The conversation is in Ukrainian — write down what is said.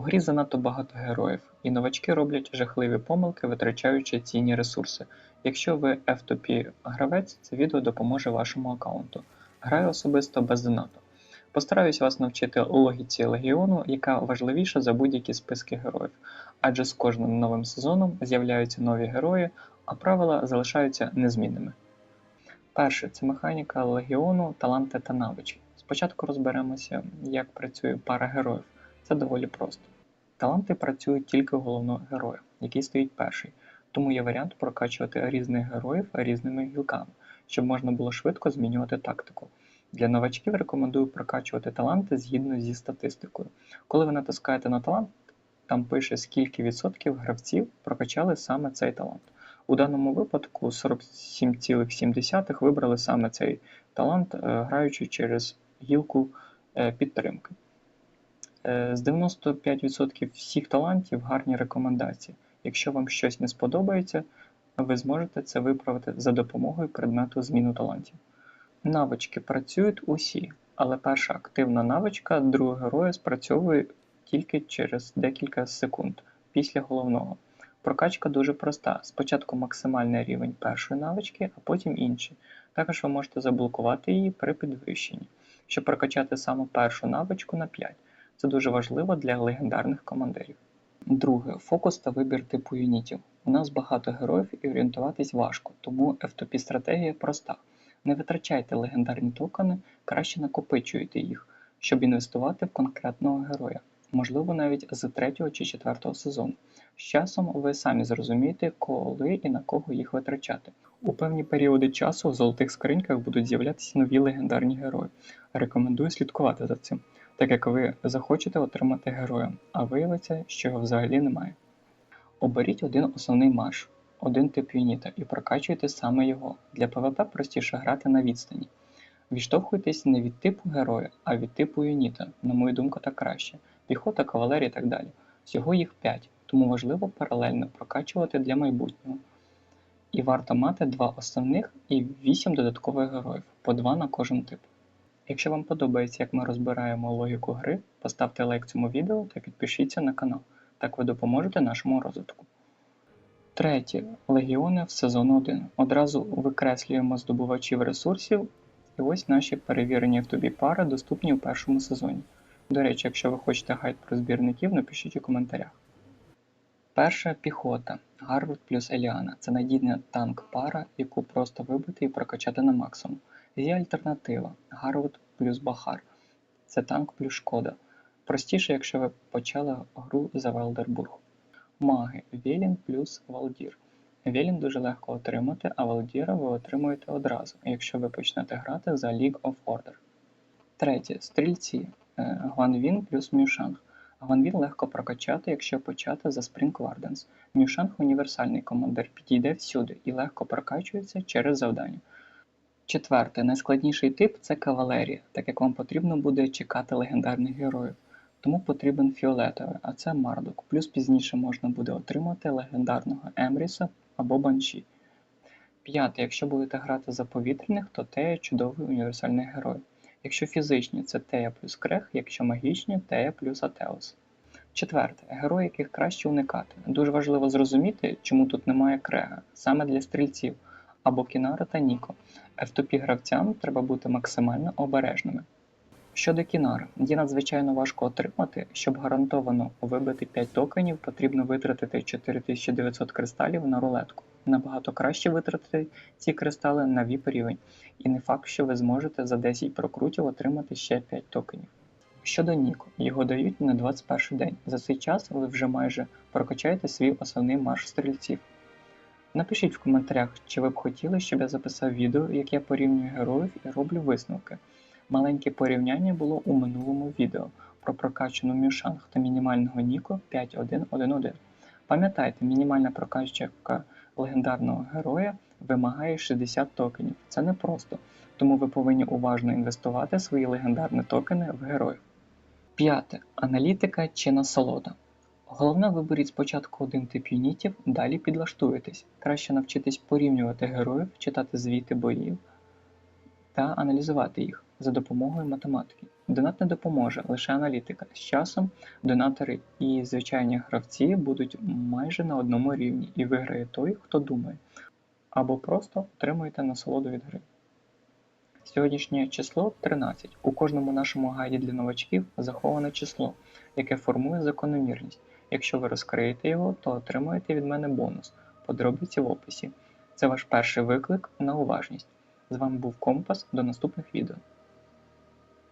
У грі занадто багато героїв, і новачки роблять жахливі помилки, витрачаючи цінні ресурси. Якщо ви F2P гравець, це відео допоможе вашому аккаунту. Граю особисто без донату. Постараюсь вас навчити логіці легіону, яка важливіша за будь-які списки героїв, адже з кожним новим сезоном з'являються нові герої, а правила залишаються незмінними. Перше це механіка легіону, таланти та навички. Спочатку розберемося, як працює пара героїв. Це доволі просто. Таланти працюють тільки головного героя, який стоїть перший, тому є варіант прокачувати різних героїв різними гілками, щоб можна було швидко змінювати тактику. Для новачків рекомендую прокачувати таланти згідно зі статистикою. Коли ви натискаєте на талант, там пише, скільки відсотків гравців прокачали саме цей талант. У даному випадку 47,7 вибрали саме цей талант, е, граючи через гілку е, підтримки. Е, З 95% всіх талантів гарні рекомендації. Якщо вам щось не сподобається, ви зможете це виправити за допомогою предмету зміну талантів. Навички працюють усі, але перша активна навичка другого героя спрацьовує тільки через декілька секунд після головного. Прокачка дуже проста. Спочатку максимальний рівень першої навички, а потім інші. Також ви можете заблокувати її при підвищенні, щоб прокачати саме першу навичку на 5. Це дуже важливо для легендарних командирів. Друге фокус та вибір типу юнітів. У нас багато героїв і орієнтуватись важко, тому FTP стратегія проста. Не витрачайте легендарні токени, краще накопичуйте їх, щоб інвестувати в конкретного героя, можливо навіть з 3 чи 4 сезону. З часом ви самі зрозумієте, коли і на кого їх витрачати. У певні періоди часу в золотих скриньках будуть з'являтися нові легендарні герої. Рекомендую слідкувати за цим, так як ви захочете отримати героя, а виявиться, що його взагалі немає. Оберіть один основний марш, один тип юніта і прокачуйте саме його. Для ПВП простіше грати на відстані. Відштовхуйтесь не від типу героя, а від типу юніта, на мою думку, так краще. Піхота, кавалерія і так далі. Всього їх 5, тому важливо паралельно прокачувати для майбутнього. І варто мати два основних і 8 додаткових героїв, по 2 на кожен тип. Якщо вам подобається, як ми розбираємо логіку гри, поставте лайк цьому відео та підпишіться на канал. Так ви допоможете нашому розвитку. Третє. Легіони в сезон 1. Одразу викреслюємо здобувачів ресурсів. І ось наші перевірені в тобі пари доступні у першому сезоні. До речі, якщо ви хочете гайд про збірників, напишіть у коментарях. Перша піхота. Гарвард плюс Еліана. Це надійна танк-пара, яку просто вибити і прокачати на максимум. Є альтернатива Гарвард плюс Бахар. Це танк плюс шкода. Простіше, якщо ви почали гру за Велдербург. Маги Велін плюс Валдір. Велін дуже легко отримати, а Валдіра ви отримуєте одразу, якщо ви почнете грати за League of Order. Третє. Стрільці. Е, Гванвін плюс Мюшанг. Гванвін легко прокачати, якщо почати за Spring Wardens. Мюшанг універсальний командир, підійде всюди і легко прокачується через завдання. Четверте, найскладніший тип це кавалерія, так як вам потрібно буде чекати легендарних героїв. Тому потрібен фіолетовий, а це Мардок. Плюс пізніше можна буде отримати легендарного Емріса або Банші. П'яте, якщо будете грати за повітряних, то Тея чудовий універсальний герой. Якщо фізичні, це Тея плюс Крех, якщо магічні Тея плюс Атеус. Четверте, герої, яких краще уникати. Дуже важливо зрозуміти, чому тут немає крега, саме для стрільців або Кінара та Ніко. F2P гравцям треба бути максимально обережними. Щодо Кінара, її надзвичайно важко отримати. Щоб гарантовано вибити 5 токенів, потрібно витратити 4900 кристалів на рулетку. Набагато краще витратити ці кристали на VIP рівень, і не факт, що ви зможете за 10 прокрутів отримати ще 5 токенів. Щодо Ніко, його дають на 21 день. За цей час ви вже майже прокачаєте свій основний марш стрільців. Напишіть в коментарях, чи ви б хотіли, щоб я записав відео, як я порівнюю героїв і роблю висновки. Маленьке порівняння було у минулому відео про прокачану Мюшанг та мінімального Ніко 5111. Пам'ятайте, мінімальна прокачка легендарного героя вимагає 60 токенів. Це непросто, тому ви повинні уважно інвестувати свої легендарні токени в героїв. П'яте. Аналітика чи насолода. Головне виберіть спочатку один тип юнітів, далі підлаштуєтесь. Краще навчитись порівнювати героїв, читати звіти боїв та аналізувати їх. за допомогою математики. Донат не допоможе, лише аналітика. З часом донатори і звичайні гравці будуть майже на одному рівні, і виграє той, хто думає, або просто отримуєте насолоду від гри. Сьогоднішнє число 13. У кожному нашому гайді для новачків заховане число, яке формує закономірність. Якщо ви розкриєте його, то отримаєте від мене бонус. Подробиці в описі. Це ваш перший виклик на уважність. З вами був Компас. До наступних відео.